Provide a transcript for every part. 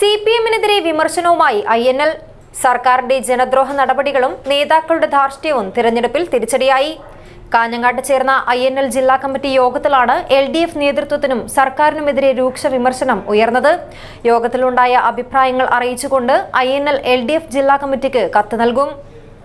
C P എമ്മിനെതിരെ വിമർശനവുമായി I N L. സർക്കാരിന്റെ ജനദ്രോഹ നടപടികളും നേതാക്കളുടെ ധാർഷ്ട്യവും തിരഞ്ഞെടുപ്പിൽ തിരിച്ചടിയായി. കാഞ്ഞങ്ങാട്ട് ചേർന്ന ഐ എൻ എൽ ജില്ലാ കമ്മിറ്റി യോഗത്തിലാണ് എൽ ഡി എഫ് നേതൃത്വത്തിനും സർക്കാരിനുമെതിരെ രൂക്ഷ വിമർശനം ഉയർന്നത്. യോഗത്തിലുണ്ടായ അഭിപ്രായങ്ങൾ അറിയിച്ചുകൊണ്ട് I N L L D F ജില്ലാ കമ്മിറ്റിക്ക് കത്ത് നൽകും.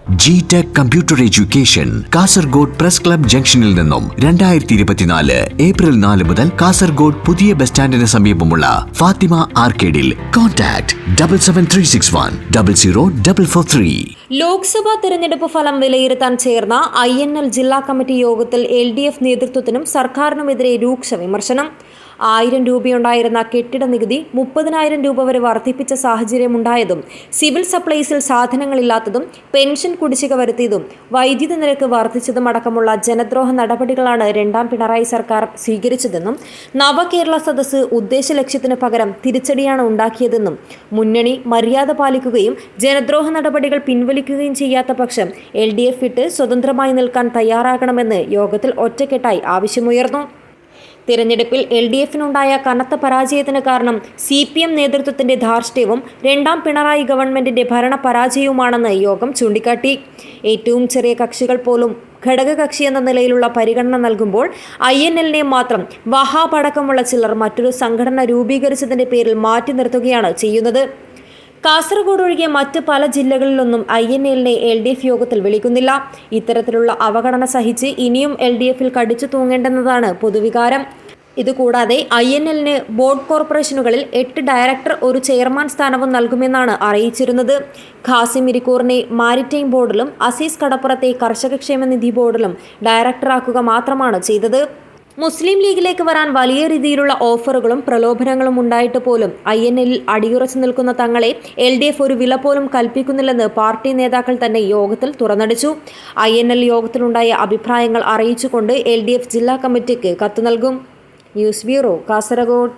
G tech computer education Kasaragod press club ജംഗ്ഷനിൽ നിന്നും രണ്ടായിരത്തി ഇരുപത്തിനാല് ഏപ്രിൽ നാല് മുതൽ കാസർഗോഡ് പുതിയ ബസ് സ്റ്റാൻഡിന് സമീപമുള്ള Fathima ആർക്കേഡിൽ contact double seven three six one double zero double four three Lok Sabha തെരഞ്ഞെടുപ്പ് ഫലം വിലയിരുത്താൻ ചേർന്ന ഐ എൻ എൽ ജില്ലാ കമ്മിറ്റി യോഗത്തിൽ എൽ ഡി എഫ് നേതൃത്വത്തിനും സർക്കാരിനുമെതിരെ രൂക്ഷ വിമർശനം. ആയിരം രൂപയുണ്ടായിരുന്ന കെട്ടിട നികുതി മുപ്പതിനായിരം രൂപ വരെ വർദ്ധിപ്പിച്ച സാഹചര്യമുണ്ടായതും സിവിൽ സപ്ലൈസിൽ സാധനങ്ങളില്ലാത്തതും പെൻഷൻ കുടിശ്ശിക വരുത്തിയതും വൈദ്യുതി നിരക്ക് വർദ്ധിച്ചതും അടക്കമുള്ള ജനദ്രോഹ നടപടികളാണ് രണ്ടാം പിണറായി സർക്കാർ സ്വീകരിച്ചതെന്നും നവകേരള സദസ്സ് ഉദ്ദേശ ലക്ഷ്യത്തിന് പകരം തിരിച്ചടിയാണ് ഉണ്ടാക്കിയതെന്നും മുന്നണി മര്യാദ പാലിക്കുകയും ജനദ്രോഹ നടപടികൾ പിൻവലിക്കുകയും ചെയ്യാത്ത പക്ഷം എൽ ഡി എഫ് വിട്ട് സ്വതന്ത്രമായി നിൽക്കാൻ തയ്യാറാകണമെന്ന് യോഗത്തിൽ ഒറ്റക്കെട്ടായി ആവശ്യമുയർന്നു. തിരഞ്ഞെടുപ്പിൽ എൽ ഡി എഫിനുണ്ടായ കനത്ത പരാജയത്തിന് കാരണം സി പി എം നേതൃത്വത്തിന്റെ ധാർഷ്ട്യവും രണ്ടാം പിണറായി ഗവൺമെന്റിന്റെ ഭരണ പരാജയവുമാണെന്ന് യോഗം ചൂണ്ടിക്കാട്ടി. ഏറ്റവും ചെറിയ കക്ഷികൾ പോലും ഘടകകക്ഷി എന്ന നിലയിലുള്ള പരിഗണന നൽകുമ്പോൾ ഐ എൻ എല്ലിനെ മാത്രം വഹാബ് അടക്കമുള്ള ചിലർ മറ്റൊരു സംഘടന രൂപീകരിച്ചതിന്റെ പേരിൽ മാറ്റി നിർത്തുകയാണ് ചെയ്യുന്നത്. കാസർഗോഡ് ഒഴികെ മറ്റ് പല ജില്ലകളിലൊന്നും ഐ എൻ എല്ലിനെ എൽ ഡി എഫ് യോഗത്തിൽ വിളിക്കുന്നില്ല. ഇത്തരത്തിലുള്ള അവഗണന സഹിച്ച് ഇനിയും എൽ ഡി എഫിൽ കടിച്ചു തൂങ്ങേണ്ടെന്നതാണ് പൊതുവികാരം. ഇതുകൂടാതെ ഐ എൻ എല്ലിന് ബോർഡ് കോർപ്പറേഷനുകളിൽ എട്ട് ഡയറക്ടർ ഒരു ചെയർമാൻ സ്ഥാനവും നൽകുമെന്നാണ് അറിയിച്ചിരുന്നത്. ഖാസിം ഇരിക്കൂറിനെ മാരിടൈം ബോർഡിലും അസീസ് കടപ്പുറത്തെ കർഷകക്ഷേമ നിധി ബോർഡിലും ഡയറക്ടറാക്കുക മാത്രമാണ് ചെയ്തത്. മുസ്ലിം ലീഗിലേക്ക് വരാൻ വലിയ രീതിയിലുള്ള ഓഫറുകളും പ്രലോഭനങ്ങളും ഉണ്ടായിട്ട് പോലും ഐ എൻ എല്ലിൽ അടിയുറച്ചു നിൽക്കുന്ന തങ്ങളെ എൽ ഡി എഫ് ഒരു വില പോലും കൽപ്പിക്കുന്നില്ലെന്ന് പാർട്ടി നേതാക്കൾ തന്നെ യോഗത്തിൽ തുറന്നടിച്ചു. ഐ എൻ എൽ യോഗത്തിലുണ്ടായ അഭിപ്രായങ്ങൾ അറിയിച്ചുകൊണ്ട് എൽ ഡി എഫ് ജില്ലാ കമ്മിറ്റിക്ക് കത്ത് നൽകും. News bureau Kasaragod.